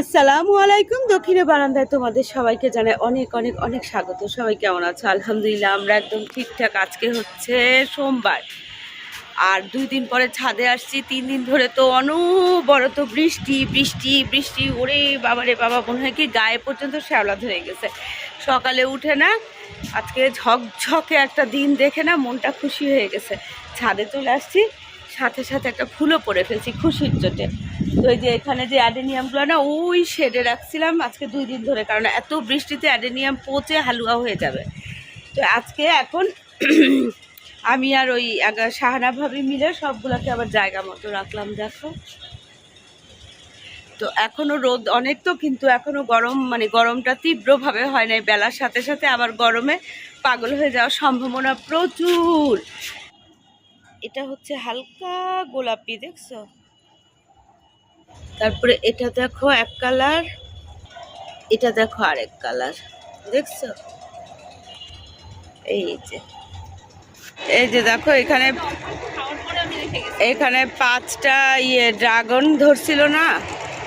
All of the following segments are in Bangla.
আসসালামু আলাইকুম। দক্ষিণে বারান্দায় তোমাদের সবাইকে জানাই অনেক অনেক অনেক স্বাগত। সবাই কেমন আছো? আলহামদুলিল্লাহ, আমরা একদম ঠিকঠাক। আজকে হচ্ছে সোমবার। আর দুই দিন পরে ছাদে আসছি। তিন দিন ধরে তো অনবরত বৃষ্টি বৃষ্টি বৃষ্টি। ওরে বাবা রে বাবা, মনে হয় কি গায়ে পর্যন্ত শ্যাওলা ধরে গেছে। সকালে উঠে না, আজকে ঝকঝকে একটা দিন দেখে না মনটা খুশি হয়ে গেছে। ছাদে চলে আসছি। সাথে সাথে একটা ফুলও পরে ফেলছি খুশির চোটে। তো এই যে এখানে যে অ্যাডেনিয়ামগুলো না, ওই শেডে রাখছিলাম আজকে দুই দিন ধরে, কারণ এত বৃষ্টিতে অ্যাডেনিয়াম পচে হালুয়া হয়ে যাবে। তো আজকে এখন আমি আর ওই শাহানা ভাবি মিলে সবগুলোকে আবার জায়গা মতো রাখলাম, দেখো। তো এখনও রোদ অনেক তো, কিন্তু এখনও গরম মানে গরমটা তীব্রভাবে হয় নাই। বেলার সাথে সাথে আবার গরমে পাগল হয়ে যাওয়ার সম্ভাবনা প্রচুর। এটা হচ্ছে হালকা গোলাপি, দেখছ? তারপরে এটা দেখো এক কালার, এটা দেখো আরেক কালার, দেখছ? এই যে। এই যে দেখো, এখানে এখানে পাঁচটা ইয়ে ড্রাগন ধরছিল না?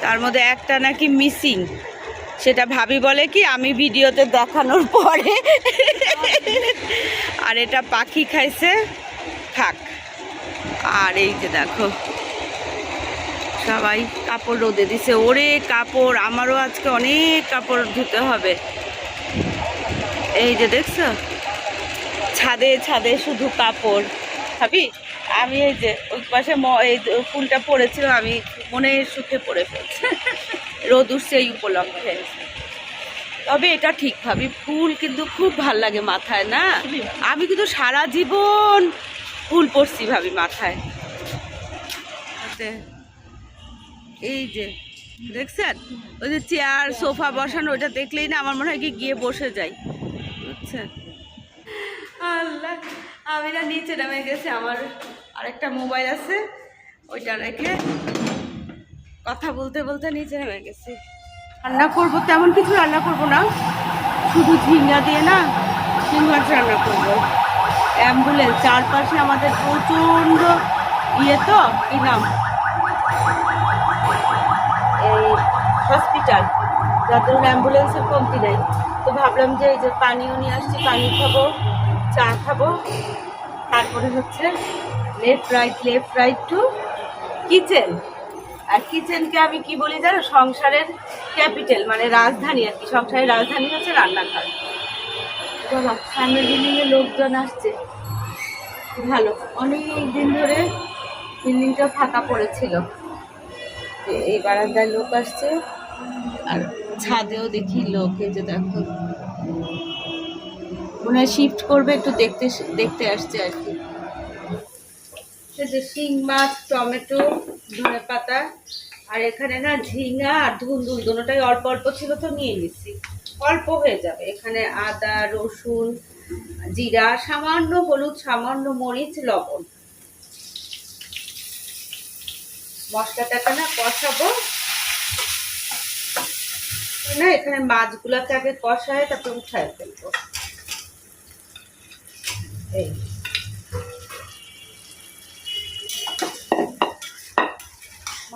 তার মধ্যে একটা নাকি মিসিং। সেটা ভাবি বলে কি, আমি ভিডিওতে দেখানোর পরে। আর এটা পাখি খাইছে, থাক। আর এই যে দেখো, সবাই কাপড় রোদে দিছে। ওরে কাপড়, আমারও আজকে অনেক কাপড় ধুতে হবে। এই যে দেখছ? ছাদে ছাদে শুধু কাপড়। ভাবি, আমি এই যে ওই পাশে এই ফুলটা পড়েছিল, আমি মনে সুখে পড়ে ফেলছি। রোদ উঠছে এই উপলক্ষে। তবে এটা ঠিক, ভাবি। ফুল কিন্তু খুব ভালো লাগে মাথায়, না? আমি কিন্তু সারা জীবন ফুল পড়ছি ভাবি মাথায়। হাতে। এই যে, দেখছেন? ওই যে চেয়ার, সোফা বসানো ওটা দেখলেই না আমার মনে হয় কি গিয়ে বসে যাই। বুঝছেন? আল্লাহ, আমি না নিচে নামে গেছি আমার আরেকটা মোবাইল আছে, ওইটা রেখে কথা বলতে বলতে নিচে নেমে গেছি। রান্না করব, তেমন কিছু রান্না করব না। শুধু ঝিঙ্গা দিয়ে না মাছ রান্না করব। অ্যাম্বুলেন্স, চারপাশে আমাদের প্রচণ্ড ইয়ে তো, কি নাম? এই হসপিটাল যাদের অ্যাম্বুলেন্সের কমতি নেই। তো ভাবলাম যে এই যে পানিও নিয়ে আসছি, পানি খাব, চা খাব। তারপরে হচ্ছে left right left right to kitchen আর কিচেনকে আমি কি বলি জানো? সংসারের ক্যাপিটাল মানে রাজধানী আর কি। সংসারের রাজধানী হচ্ছে রান্নাঘর। বাবা সামনের বিল্ডিংয়ে লোকজন আসছে। ভালো, অনেক দিন ধরে বিল্ডিংটা ফাঁকা পড়েছিল। এই বারান্দায় লোক আসছে, আর ছাদেও দেখি লোক, এই যে দেখো। মনে শিফট করবে, একটু দেখতে দেখতে আসছে আর কি। শিং মাছ, টমেটো ধনে পাতা আর এখানে না ঝিঙা আর ধুন্দুল দুটোটাই অল্প অল্প ছিল তো নিয়ে নিচ্ছি। অল্প হয়ে যাবে। এখানে আদা, রসুন, জিরা, সামান্য হলুদ, সামান্য মরিচ, লবণ। মশলাটাকে না কষাবো। না, এখানে মাছগুলোকে আগে কষায়, তারপর উঠায় ফেলব। এই।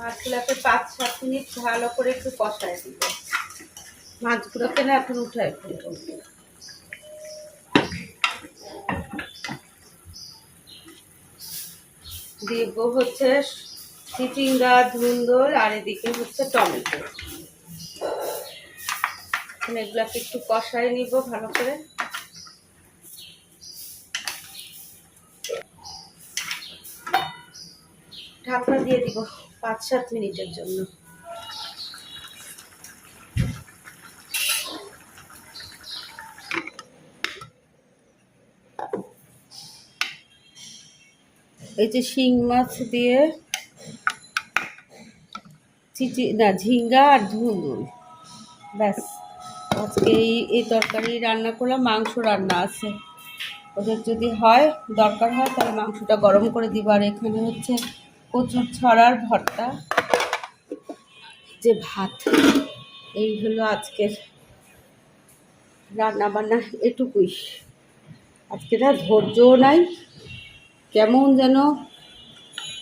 মাছগুলোকে পাঁচ, সাত মিনিট ভালো করে একটু কষায় দিব। মাছগুলোকে না এখন উঠায় ফেলব? দিব হচ্ছে চিচিঙ্গা, ধুন্দল, আর এদিকে হচ্ছে টমেটো। এগুলাকে একটু কষায় নিব ভালো করে। ঢাকনা দিয়ে দিব। পাঁচ সাত মিনিটের জন্য। এই যে শিং মাছ দিয়ে চিচি, না, ঝিঙ্গা আর ধুন্দুল। ব্যাস, আজকে এই এই তরকারি রান্না করলাম, মাংস রান্না আছে। ওদের যদি হয়, দরকার হয়, তাহলে মাংসটা গরম করে দিব আর এখানে হচ্ছে কচুর ছড়ার ভর্তা। যে ভাত, এই হলো আজকের রান্না বান্না এটুকুই। আজকে না ধৈর্যও নাই, কেমন যেন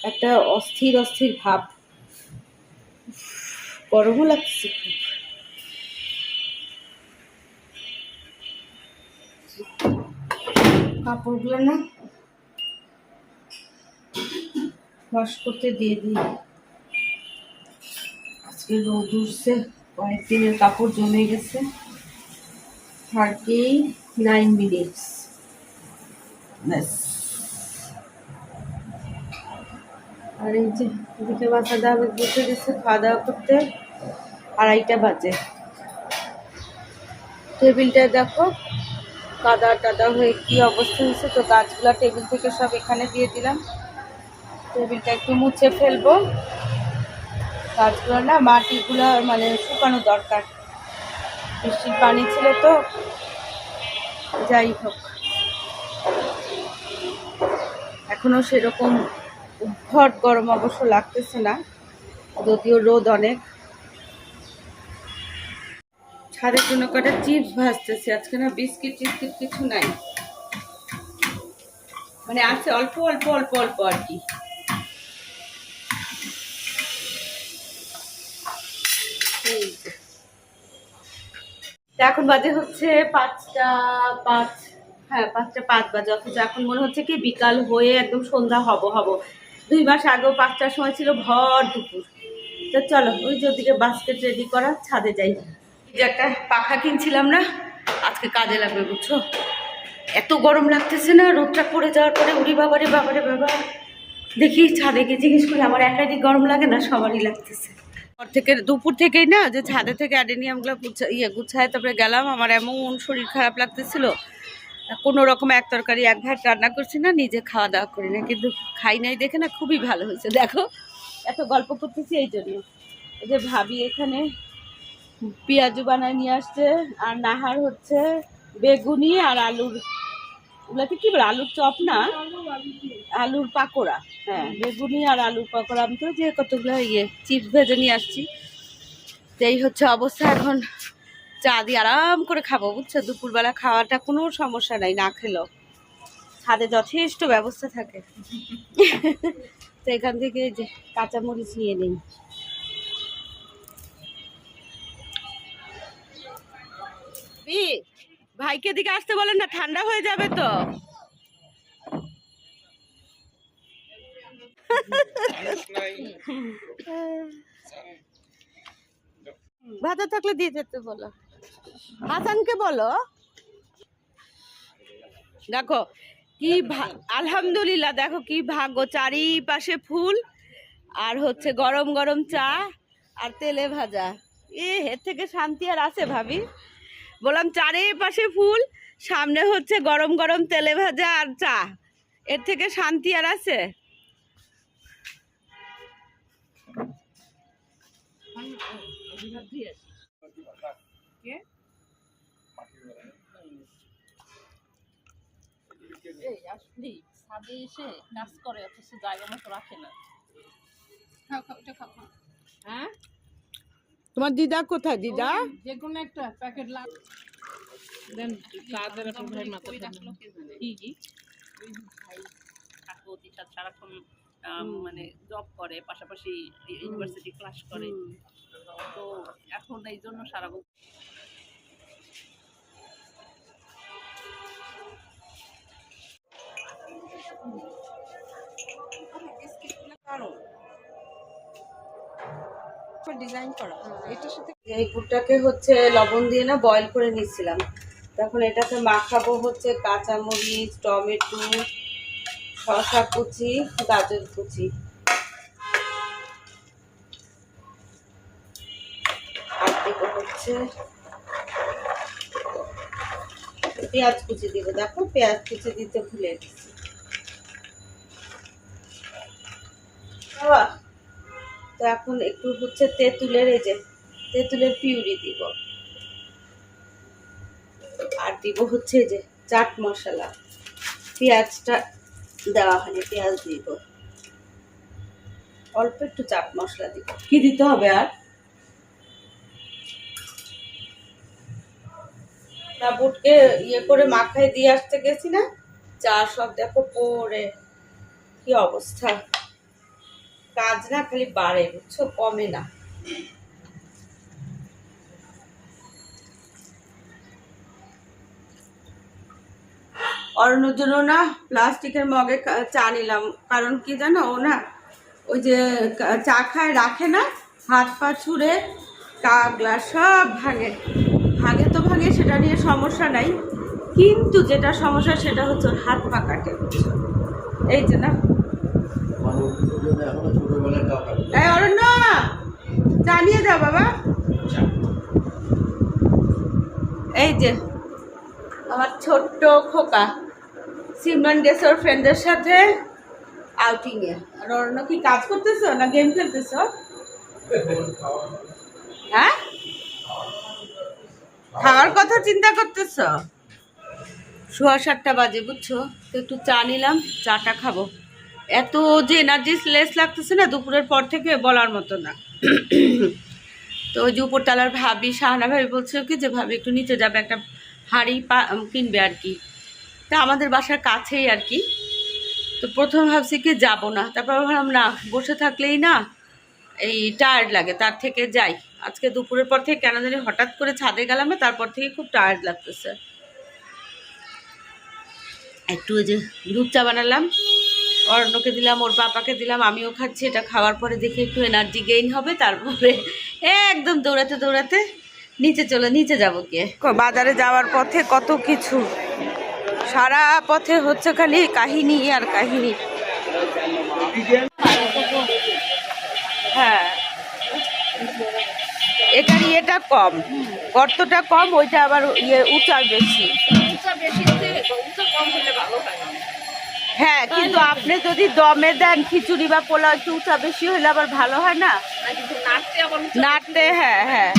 একটা অস্থির অস্থির ভাব। গরমও লাগছে কাপড়গুলো না ওয়াশ করতে দিয়ে দিই। আজকে রোদ উঠছে, কয়েকদিনের কাপড় জমে গেছে। Thirty nine minutes. ব্যাস। আর এই যে এদিকে বাসা দাওয়া বসে গেছে খাওয়া দাওয়া করতে, আড়াইটা বাজে। টেবিলটা দেখো, কাদা টাদা হয়ে কি অবস্থা হয়েছে, তো গাছগুলা টেবিল থেকে সব এখানে দিয়ে দিলাম। টেবিলটা একটু মুছে ফেলব। গাছগুলো না মাটিগুলো মানে শুকানো দরকার। বৃষ্টির পানি ছিল তো, যাই হোক। এখনও সেরকম উদ্ভট গরম অবশ্য লাগতেছে না, যদিও রোদ অনেক। ছাদের জন্য কটা চিপস ভাজতেছি, আজকে না বিস্কিট টিস্কিট কিছু নাই। মানে আছে অল্প অল্প অল্প অল্প আর কি। এখন বাজে হচ্ছে পাঁচটা পাঁচ হ্যাঁ পাঁচটা পাঁচ বাজে, অথচ এখন মনে হচ্ছে কি বিকাল হয়ে একদম সন্ধ্যা হব হব। দুই মাস আগেও পাঁচটার সময় ছিল ভর দুপুর। তো চলো, ওই যে ওদিকে বাস্কেট রেডি করা, ছাদে যাই। যে একটা পাখা কিনছিলাম না, আজকে কাজে লাগবে, বুঝছ? এত গরম লাগতেছে না, রোদটা পড়ে যাওয়ার পরে, উড়ি বাবারে বাবারে, বাবা। দেখি ছাদে গিয়ে জিজ্ঞেস করি, আমার একাই গরম লাগে না? সবারই লাগতেছে। থেকে, দুপুর থেকেই না, যে ছাদে থেকে অ্যাডেনিয়ামগুলো ইয়ে গুছায়, তারপরে গেলাম। আমার এমন শরীর খারাপ লাগতেছিল। কোনো রকম এক তরকারি, এক ভাত রান্না করছি না, নিজে খাওয়া দাওয়া করি না। কিন্তু খাই নাই দেখে না খুবই ভালো হয়েছে। দেখো, এত গল্প করতেছি এই জন্য। যে ভাবি এখানে পেঁয়াজু বানায় নিয়ে আসছে, আর নাহার হচ্ছে বেগুনি আর আলুর ওগুলাকে কি বলে আলুর চপ না? আলুর পাকোড়া হ্যাঁ বেগুনি আর আলুর পাকোড়া আমি তো যে কতগুলো ইয়ে চিপস ভেজে নিয়ে আসছি। এই হচ্ছে অবস্থা এখন চা দিয়ে আরাম করে খাব বুঝছ? দুপুরবেলা খাওয়াটা কোনো সমস্যা নাই না খেলেও। ছাদে যথেষ্ট ব্যবস্থা থাকে। তো এখান থেকে যে কাঁচামরিচ নিয়ে নিই। পি, ভাইকে দিকে আসতে বলেন না ঠান্ডা হয়ে যাবে তো। ভাতা থাকলে দিয়ে যেতে বলো। হাসানকে বলো। দেখো কি আলহামদুলিল্লাহ দেখো কি ভাগ্য চারিপাশে ফুল আর হচ্ছে গরম গরম চা আর তেলে ভাজা। এ এর থেকে শান্তি আর আছে ভাবি। বললাম চারিপাশে ফুল সামনে হচ্ছে গরম গরম তেলে ভাজা আর চা। এর থেকে শান্তি আর আছে? এই এসে কাজ করে অথচ জায়গা মতো রাখে না। খাও খাও খাও খাও। হ্যাঁ? তোমার দিদা কোথায় দিদা? যে কোনো একটা প্যাকেট লাগ দেন একটা ভাই মাথা ভাই কাকু সারাক্ষণ মানে জব করে পাশাপাশি ইউনিভার্সিটি ক্লাস করে। তো এখন এই জন্য সারা বছর ডিজাইন করা। এটার সাথে এই গুড়টাকে হচ্ছে লবণ দিয়ে না বয়েল করে নিয়েছিলাম তখন এটাকে মাখাবো হচ্ছে কাঁচামরিচ টমেটো শসা কুচি গাজর কুচি। আর দেবো হচ্ছে পেঁয়াজ কুচি দিব। দেখো পেঁয়াজ কুচি দিতে ভুলে গেছি। বাবা তো এখন একটু হচ্ছে তেঁতুলের এই যে, তেঁতুলের পিউরি দিব। আর দিব হচ্ছে যে চাট মশলা। পেঁয়াজটা দেওয়া হয়নি, পেঁয়াজ দিব। অল্প একটু চাট মশলা দিব। কি দিতে হবে আর? না, বুটকে ইয়ে করে মাখায় দিয়ে আসতে গেছি না, চা সব দেখো পরে কি অবস্থা? কাজ না, খালি বাড়ে, বুঝছ? কমে না। অরণ্যর জন্য না, প্লাস্টিকের মগে চা নিলাম। কারণ কি জানো, ও না, ওই যে চা খায়, রাখে না, হাত পা ছুঁড়ে কাপ গ্লাস সব ভাঙে। ভাঙে তো ভাঙে, সেটা নিয়ে সমস্যা নাই। কিন্তু যেটা সমস্যা, সেটা হচ্ছে ওর হাত পা কাটে এই যে না। এই অরণ্য চা নিয়ে যাও বাবা। এই যে আমার ছোট্ট খোকা সিমরান গেছে ফ্রেন্ডের সাথে আউটিং এ। আর অরণ্য কি কাজ করতেছো না গেম খেলতেছো? হ্যাঁ? খাওয়ার কথা চিন্তা করতেছো? সোয়া সাতটা বাজে বুঝছ? তো একটু চা নিলাম চাটা খাব। এত যে এনার্জি লেস লাগতেছে না, দুপুরের পর থেকে বলার মতো না। তো ওই যে উপরতলার ভাবি, শাহানা ভাবি বলছে কি যে, ভাবি, একটু নিচে যাবে, একটা হাঁড়ি পা কিনবে আর কি। তা আমাদের বাসার কাছেই আর কি। তো প্রথম ভাবছি কি, যাব না। তারপর ভাবলাম, না, বসে থাকলেই না, এই টায়ার্ড লাগে, তার থেকে যাই। আজকে দুপুরের পর থেকে কেন জানি হঠাৎ করে ছাদে গেলাম না, তারপর থেকে খুব টায়ার্ড লাগতেছে। একটু ওই যে দুধ চা বানালাম। অরণ্যকে দিলাম ওর পাপাকে দিলাম আমিও খাচ্ছি এটা খাওয়ার পরে দেখি একটু এনার্জি গেইন হবে তারপরে একদম দৌড়াতে দৌড়াতে নিচে চলে নিচে যাব কে বাজারে যাওয়ার পথে কত কিছু। সারা পথে হচ্ছে খালি কাহিনী আর কাহিনী। হ্যাঁ। এটার ইয়েটা কম গর্তটা কম ওইটা আবার ইয়ে উঁচা বেশি। উঁচা বেশি উঁচা কম হলে ভালো হয়। হ্যাঁ কিন্তু আপনি যদি দমে দেন খিচুড়ি বা পোলাও একটু উঁচা বেশি হলে আবার ভালো হয় না? না কিন্তু নাড়তে হ্যাঁ হ্যাঁ।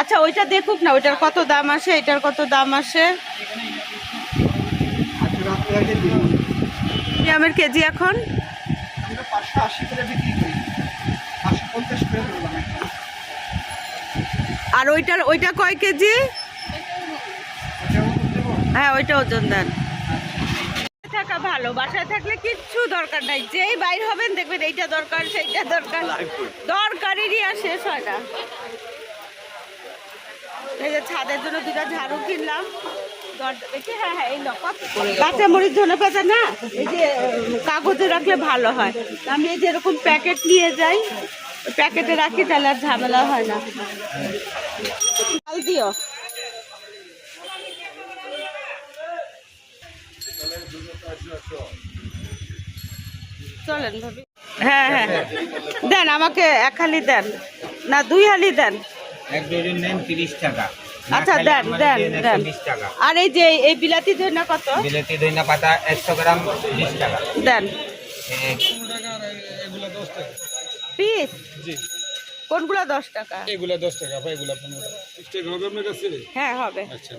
আচ্ছা ওইটা দেখুক না ওইটার কত দাম আসে এটার কত দাম আসে? আমের কেজি এখন? একটা। আর ওইটার ওইটা কয় কেজি? হ্যাঁ ওইটা ওজন দেন। ভালো বাসায় থাকলে কিচ্ছু দরকার নাই। যেই বাইর হবেন দেখবেন এইটা দরকার সেইটা দরকার। দরকারেরই আর শেষ হয় না। এই যে ছাদের জন্য দুটা ঝাড়ু কিনলাম। হ্যাঁ হ্যাঁ কাঁচা মরিচ ধনে পাতা না? এই যে কাগজে রাখলে ভালো হয়। আমি এই যে এরকম প্যাকেট নিয়ে যাই প্যাকেটে রাখি তাহলে আর ঝামেলা হয় না। দিও। চলেন ভাবি। হ্যাঁ হ্যাঁ দেন আমাকে এক হালি দেন। না দুই হালি দেন। এক ডজন নেন তিরিশ টাকা। আচ্ছা দেন দেন দেন বিশ টাকা। আর এই যে এই বিলাতি ধনা কত? বিলেতি দইনা পাতা একশো গ্রাম বিশ টাকা। দেন। পিস? জি। কোনগুলো দশ টাকা? এগুলা দশ টাকা এগুলা পনেরো টাকা। হবে আপনার কাছে? হ্যাঁ হবে। আচ্ছা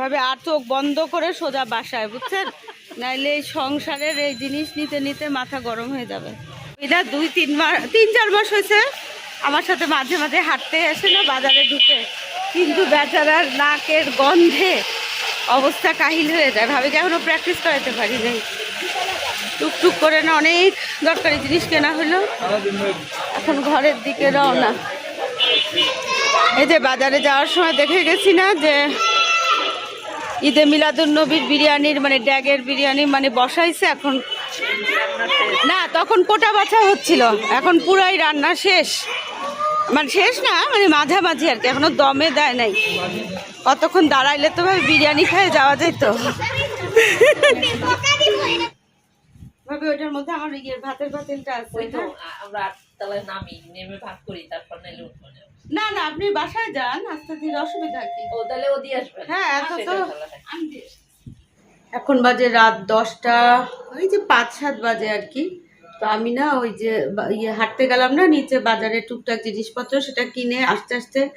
ভাবে আর চোখ বন্ধ করে সোজা বাসায়, বুঝছেন? নাইলে এই সংসারের এই জিনিস নিতে নিতে মাথা গরম হয়ে যাবে। এটা দুই, তিন মাস, তিন, চার মাস হয়েছে। আমার সাথে মাঝে মাঝে হাঁটতে আসে না, বাজারে ঢুকে। কিন্তু বেচারার নাকের গন্ধে অবস্থা কাহিল হয়ে যায়। ভাবি এখনও প্র্যাকটিস করাতে পারি নাই। টুকটুক করে না অনেক দরকারি জিনিস কেনা হলো। এখন ঘরের দিকে রওনা। এই যে বাজারে যাওয়ার সময় দেখে গেছি না যে ঈদে মিলাদুল নবীর বিরিয়ানির মানে ড্যাগের বিরিয়ানি মানে বসাইছে এখন। না তখন কোটা বাছা হচ্ছিল। এখন পুরাই রান্না শেষ। মানে শেষ না মানে মাঝামাঝি আর কি। এখনও দমে দেয় নাই। কতক্ষণ দাঁড়াইলে তো ভাবে বিরিয়ানি খেয়ে যাওয়া যেত ভাবে ওইটার মধ্যে আমার ভাতের পাতিলটা আছে আমরা আটতলায় নামি নেমে ভাগ করি তারপর নাইলে উঠবো না। না আপনি বাসায় যান আস্তে ধীরে অসুবিধা কি? ও তাহলে ও দিয়ে আসবে। হ্যাঁ, এত তো-। এখন বাজে রাত দশটা ওই যে পাঁচ সাত বাজে আর কি। তো আমি না ওই যে ইয়ে হাঁটতে গেলাম না নিচে বাজারে টুকটাক জিনিসপত্র সেটা কিনে আস্তে আস্তে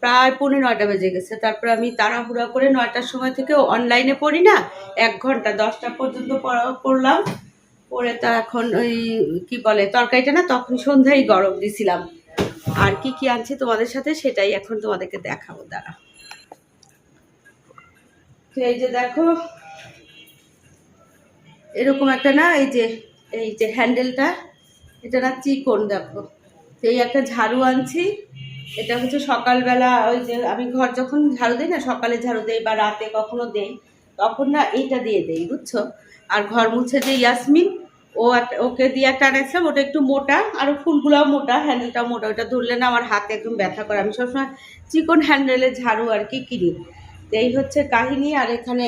প্রায় পৌনে নয়টা বেজে গেছে। তারপর আমি তাড়াহুড়া করে নয়টার সময় থেকে অনলাইনে পড়ি না এক ঘণ্টা দশটা পর্যন্ত পড়া- পড়লাম। পড়ে তা এখন ওই কি বলে তরকারিটা না তখন সন্ধ্যায় গরম দিছিলাম। আর কি কি আনছি তোমাদের সাথে সেটাই এখন তোমাদেরকে দেখাবো দাঁড়া তো এই যে দেখো, এরকম একটা না, এই যে এই যে হ্যান্ডেলটা এটা না চিকন, দেখো। তো এই একটা ঝাড়ু আনছি, এটা হচ্ছে সকালবেলা, ওই যে আমি ঘর যখন ঝাড়ু দিই না, সকালে ঝাড়ু দেই বা রাতে কখনো দেই, তখন না এইটা দিয়ে দেই, বুঝছ? আর ঘর মুছে যে ইয়াসমিন ও ওকে দিয়ে একটা আনাইছিলাম ওটা একটু মোটা, আর ফুলগুলোও মোটা হ্যান্ডেলটাও মোটা ওটা ধরলে না আমার হাতে একদম ব্যথা করে। আমি সবসময় চিকন হ্যান্ডেলের ঝাড়ু আর কি কিনি। তো এই হচ্ছে কাহিনী, আর এখানে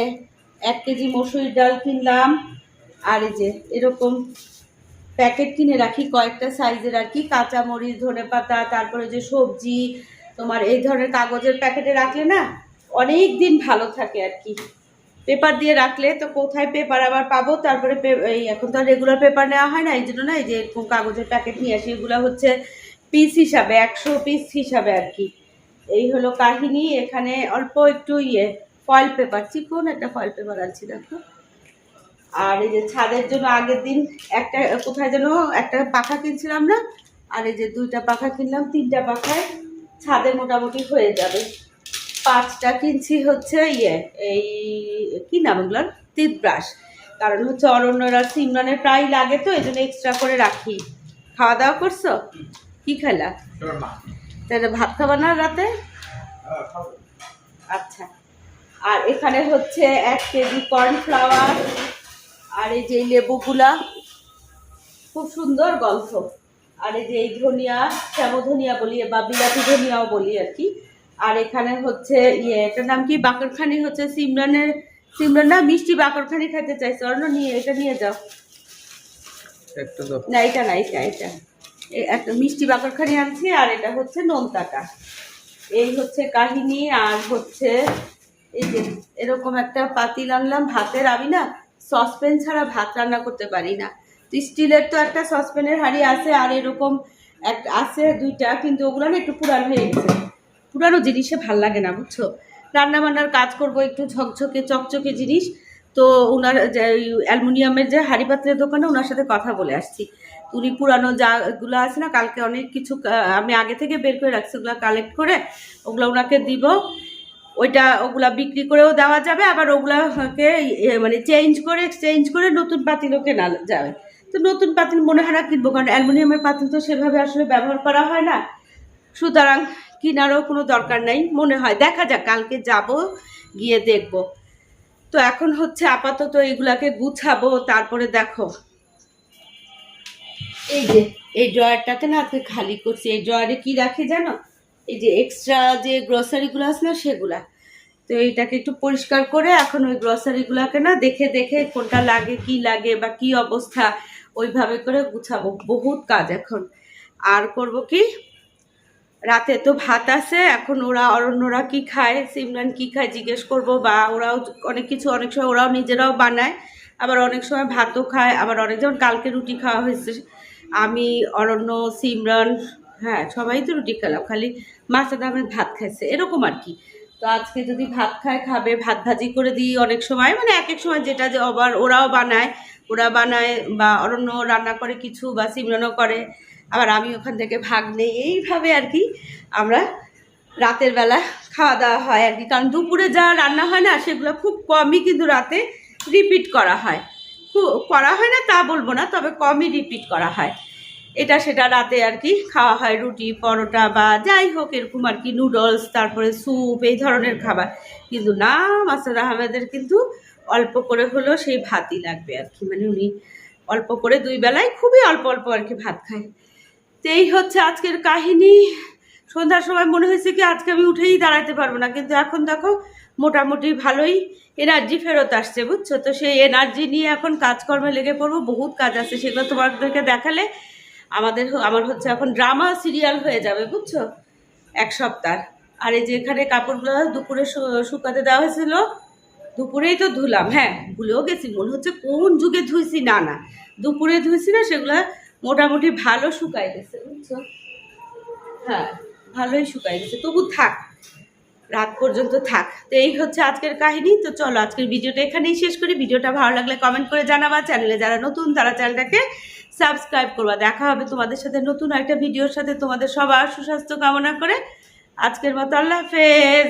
এক কেজি মসুরির ডাল কিনলাম। আর এই যে এরকম প্যাকেট কিনে রাখি, কয়েকটা সাইজের আর কি, কাঁচামরিচ ধনে পাতা তারপরে যে সবজি, তোমার এই ধরনের কাগজের প্যাকেটে রাখলে না অনেক দিন ভালো থাকে আর কি। পেপার দিয়ে রাখলে তো কোথায় পেপার আবার পাবো? তারপরে এই এখন তো আর রেগুলার পেপার নেওয়া হয় না, এই জন্য না এই যে এরকম কাগজের প্যাকেট নিয়ে আসি, এগুলো হচ্ছে পিস হিসাবে, একশো পিস হিসাবে আর কি। এই হলো কাহিনী, এখানে অল্প একটু ইয়ে ফয়েল পেপার চিকন একটা ফয়েল পেপার আনছি, দেখো। আর এই যে ছাদের জন্য আগের দিন একটা, কোথায় যেন একটা পাখা কিনছিলাম না, আর এই যে দুইটা পাখা কিনলাম, তিনটা পাখায় ছাদে মোটামুটি হয়ে যাবে। পাঁচটা কিনছি হচ্ছে ইয়ে এই কি নাম এগুলোর টিপ ব্রাশ কারণ হচ্ছে অরণ্যর সিমরানের প্রায় লাগে তো এই জন্য এক্সট্রা করে রাখি। খাওয়া দাওয়া করছ? কি খেলা তাহলে ভাত খাবা না রাতে? আচ্ছা। আর এখানে হচ্ছে এক কেজি কর্নফ্লাওয়ার আর এই যে লেবুগুলা খুব সুন্দর গল্প আর এই যে এই ধনিয়া শ্যামো ধনিয়া বলি বা বিলাতি ধনিয়াও বলি আর কি। আর এখানে হচ্ছে ইয়ে এটার নাম কি? বাকরখানি হচ্ছে সিমরানের সিমরান না মিষ্টি বাকরখানি খেতে চাইছে অন্য নিয়ে এটা নিয়ে যাও। একটু দাও। না এটা না এটা এটা। একটা মিষ্টি বাকরখানি আনছি আর এটা হচ্ছে নোনতাটা এই হচ্ছে কাহিনী আর হচ্ছে এই যে এরকম একটা পাতিল আনলাম ভাতের আমি না সসপ্যান ছাড়া ভাত রান্না করতে পারি না। তো স্টিলের তো একটা সসপ্যানের হাঁড়ি আছে আর এরকম একটা আছে দুইটা কিন্তু ওগুলো না একটু পুরান হয়ে গেছে। পুরানো জিনিসে ভালো লাগে না বুঝছ? রান্না বান্নার কাজ করব একটু ঝকঝকে, চকচকে জিনিস। তো ওনার অ্যালুমিনিয়ামের যে হাঁড়ি পাত্রের দোকানে ওনার সাথে কথা বলে আসছি। উনি পুরানো যাগুলো আছে না, কালকে অনেক কিছু আমি আগে থেকে বের করে রাখছি, ওগুলো কালেক্ট করে ওগুলো ওনাকে দিব। ওইটা ওগুলা বিক্রি করেও দেওয়া যাবে, আবার ওগুলাকে মানে চেঞ্জ করে এক্সচেঞ্জ করে নতুন পাতিলও কেনা যাবে। তো নতুন পাতিল মনে হয় না কিনবো, কারণ অ্যালুমিনিয়ামের পাতিল তো সেভাবে আসলে ব্যবহার করা হয় না। সুতরাং কেনারও কোনো দরকার নাই, মনে হয়। দেখা যাক, কালকে যাব, গিয়ে দেখব। তো এখন হচ্ছে আপাতত এইগুলাকে গুছাবো, তারপরে দেখো। এই যে, এই ড্রয়ারটাতে না আজকে খালি করছি। এই ড্রয়ারে কি রাখি জানো? এই যে এক্সট্রা যে গ্রসারিগুলো আছে না, সেগুলা। তো এইটাকে একটু পরিষ্কার করে এখন ওই গ্রসারিগুলোকে না দেখে দেখে কোনটা লাগে, কি লাগে বা কি অবস্থা, ওইভাবে করে গুছাবো। বহুত কাজ এখন। আর করব কি? রাতে তো ভাত আছে, এখন ওরা অরণ্যরা কি খায়, সিমরান কি খায় জিজ্ঞেস করব, বা ওরাও অনেক কিছু, অনেক সময় ওরাও নিজেরাও বানায়, আবার অনেক সময় ভাতও খায়, আবার অনেক, যেমন কালকে রুটি খাওয়া হয়েছে, আমি, অরণ্য, সিমরান হ্যাঁ সবাই তো রুটি খেলাম, খালি মাছের দামের ভাত খাইছে, এরকম আর কি। তো আজকে যদি ভাত খায়, খাবে, ভাত ভাজি করে দিই অনেক সময় মানে এক এক সময় যেটা যে, আবার ওরাও বানায়, ওরা বানায়, বা অরণ্য রান্না করে কিছু, বা সিমরানও করে আবার আমি ওখান থেকে ভাগ নেই। এইভাবে আর কি আমরা রাতের বেলা খাওয়া দাওয়া হয় আর কি। কারণ দুপুরে যা রান্না হয় না, সেগুলো খুব কমই কিন্তু রাতে রিপিট করা হয়। খুব করা হয় না তা বলব না, তবে কমই রিপিট করা হয়। এটা সেটা রাতে আর কি খাওয়া হয়, রুটি, পরোটা বা যাই হোক এরকম আর কি নুডলস তারপরে স্যুপ এই ধরনের খাবার। কিন্তু না মাসাদ আহমেদের কিন্তু অল্প করে হলেও সেই ভাতই লাগবে আর কি। মানে উনি অল্প করে দুই বেলায় খুবই অল্প অল্প আর কি ভাত খায়। তো এই হচ্ছে আজকের কাহিনী। সন্ধ্যার সময় মনে হয়েছে কি আজকে আমি উঠেই দাঁড়াতে পারব না, কিন্তু এখন দেখো মোটামুটি ভালোই এনার্জি ফেরত আসছে, বুঝছ? তো সেই এনার্জি নিয়ে এখন কাজকর্মে লেগে পড়ব, বহুত কাজ আছে সেগুলো তোমাদেরকে দেখালে আমাদের আমার হচ্ছে এখন ড্রামা সিরিয়াল হয়ে যাবে, বুঝছ? এক সপ্তাহ। আর এই যে এখানে কাপড়গুলো দুপুরে শুকাতে দেওয়া হয়েছিল, দুপুরেই তো ধুলাম হ্যাঁ ভুলেও গেছি, মনে হচ্ছে কোন যুগে ধুইছি, না না। দুপুরে ধুইছি না, সেগুলো মোটামুটি ভালো শুকাই গেছে বুঝছ? হ্যাঁ ভালোই শুকাই গেছে তবু থাক, রাত পর্যন্ত থাক। তো এই হচ্ছে আজকের কাহিনী। তো চলো আজকের ভিডিওটা এখানেই শেষ করি। ভিডিওটা ভালো লাগলে কমেন্ট করে জানাবা। চ্যানেলে যারা নতুন, তারা চ্যানেলটাকে সাবস্ক্রাইব করবা। দেখা হবে তোমাদের সাথে নতুন একটা ভিডিওর সাথে। তোমাদের সবার সুস্বাস্থ্য কামনা করে। আজকের মতো আল্লাহ হাফেজ।